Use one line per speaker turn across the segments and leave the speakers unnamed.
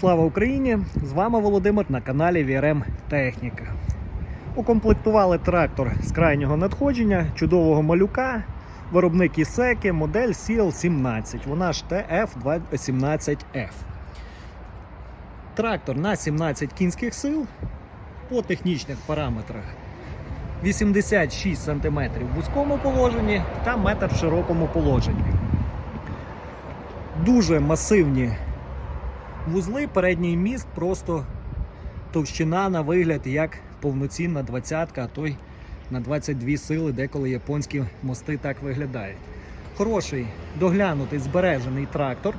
Слава Україні! З вами Володимир на каналі VRM Техніка. Укомплектували трактор з крайнього надходження, чудового малюка, виробник Ісеки, модель CL17, вона ж TF17F. Трактор на 17 кінських сил по технічних параметрах 86 см в вузькому положенні та метр в широкому положенні. Дуже масивні вузли, передній міст, просто товщина на вигляд, як повноцінна двадцятка, а то й на 22 сили, деколи японські мости так виглядають. Хороший, доглянутий, збережений трактор.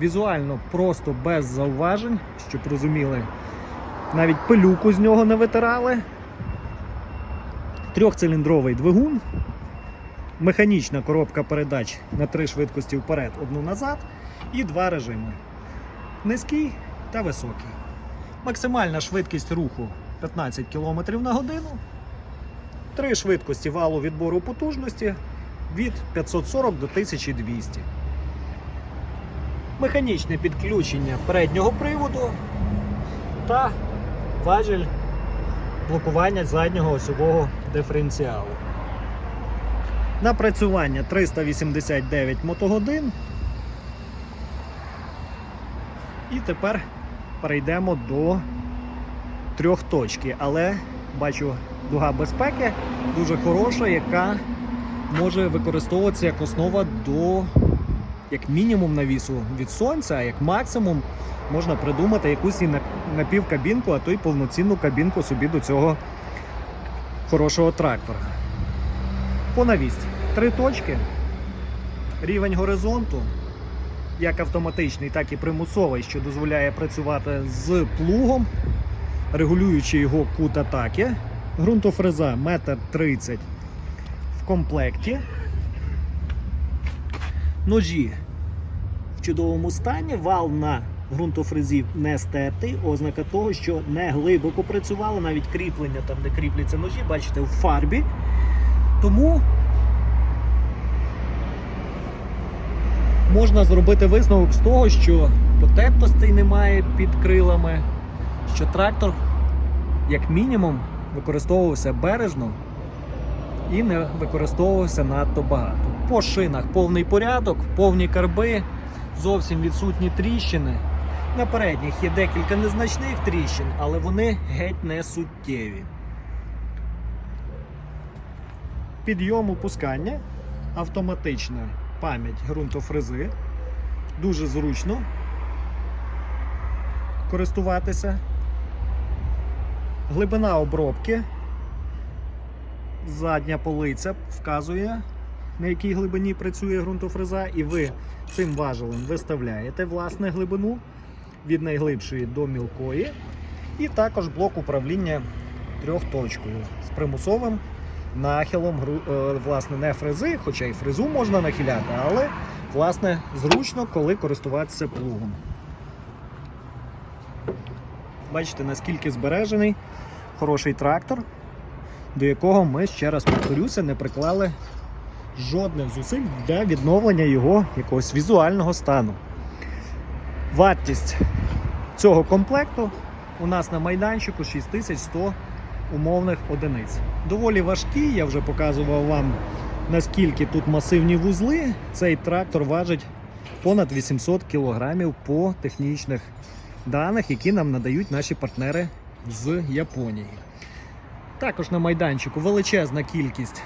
Візуально просто без зауважень, щоб розуміли, навіть пилюку з нього не витирали. Трьохциліндровий двигун, механічна коробка передач на три швидкості вперед, одну назад і два режими низький та високий. Максимальна швидкість руху 15 км на годину. Три швидкості валу відбору потужності від 540 до 1200. Механічне підключення переднього приводу та важіль блокування заднього осьового диференціалу. Напрацювання 389 мотогодин. І тепер перейдемо до трьох точки. Але бачу, дуга безпеки дуже хороша, яка може використовуватися як основа до як мінімум навісу від сонця, а як максимум можна придумати якусь і напівкабінку, а то й повноцінну кабінку собі до цього хорошого трактора. По навісті. Три точки. Рівень горизонту як автоматичний, так і примусовий, що дозволяє працювати з плугом, регулюючи його кут атаки. Ґрунтофреза 1,30 м в комплекті. Ножі в чудовому стані, вал на ґрунтофрезі не стертий, ознака того, що не глибоко працювали, навіть кріплення там, де кріпляться ножі, бачите, в фарбі. Тому можна зробити висновок з того, що потертостей немає під крилами, що трактор, як мінімум, використовувався бережно і не використовувався надто багато. По шинах повний порядок, повні карби, зовсім відсутні тріщини. На передніх є декілька незначних тріщин, але вони геть не суттєві. Підйом опускання, автоматична пам'ять ґрунтофрези. Дуже зручно користуватися. Глибина обробки. Задня полиця вказує, на якій глибині працює ґрунтофреза, і ви цим важелем виставляєте власне глибину від найглибшої до мілкої. І також блок управління трьохточкою з примусовим нахилом е, власне не фрези, хоча і фрезу можна нахиляти, але власне зручно, коли користуватися плугом. Бачите, наскільки збережений хороший трактор, до якого ми, ще раз повторюся, не приклали жодних зусиль для відновлення його якогось візуального стану. Вартість цього комплекту у нас на майданчику 6100 умовних одиниць. Доволі важкі, я вже показував вам наскільки тут масивні вузли. Цей трактор важить понад 800 кг по технічних даних, які нам надають наші партнери з Японії. Також на майданчику величезна кількість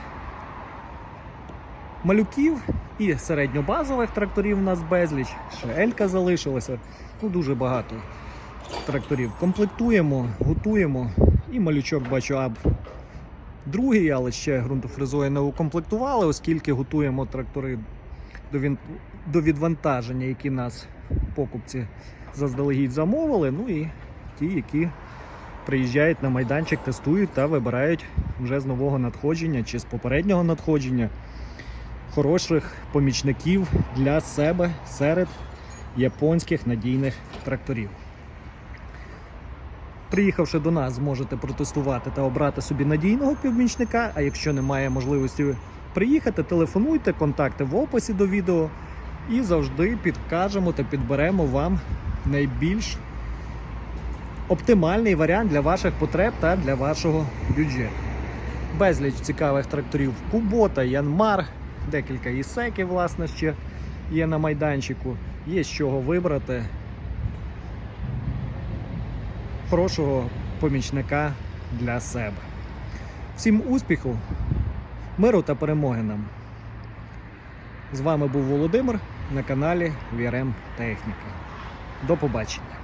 малюків і середньобазових тракторів у нас безліч. Ще Елька залишилася. Ну, дуже багато тракторів. Комплектуємо, готуємо. І малючок бачу аб другий, але ще ґрунтофрезою не укомплектували, оскільки готуємо трактори до відвантаження, які нас покупці заздалегідь замовили. Ну і ті, які приїжджають на майданчик, тестують та вибирають вже з нового надходження чи з попереднього надходження хороших помічників для себе серед японських надійних тракторів. Приїхавши до нас, зможете протестувати та обрати собі надійного помічника. А якщо немає можливості приїхати, телефонуйте, контакти в описі до відео і завжди підкажемо та підберемо вам найбільш оптимальний варіант для ваших потреб та для вашого бюджету. Безліч цікавих тракторів Кубота, Янмар, декілька ісеків, власне, ще є на майданчику. Є з чого вибрати хорошого помічника для себе. Всім успіху, миру та перемоги нам! З вами був Володимир на каналі VRM Техніка. До побачення!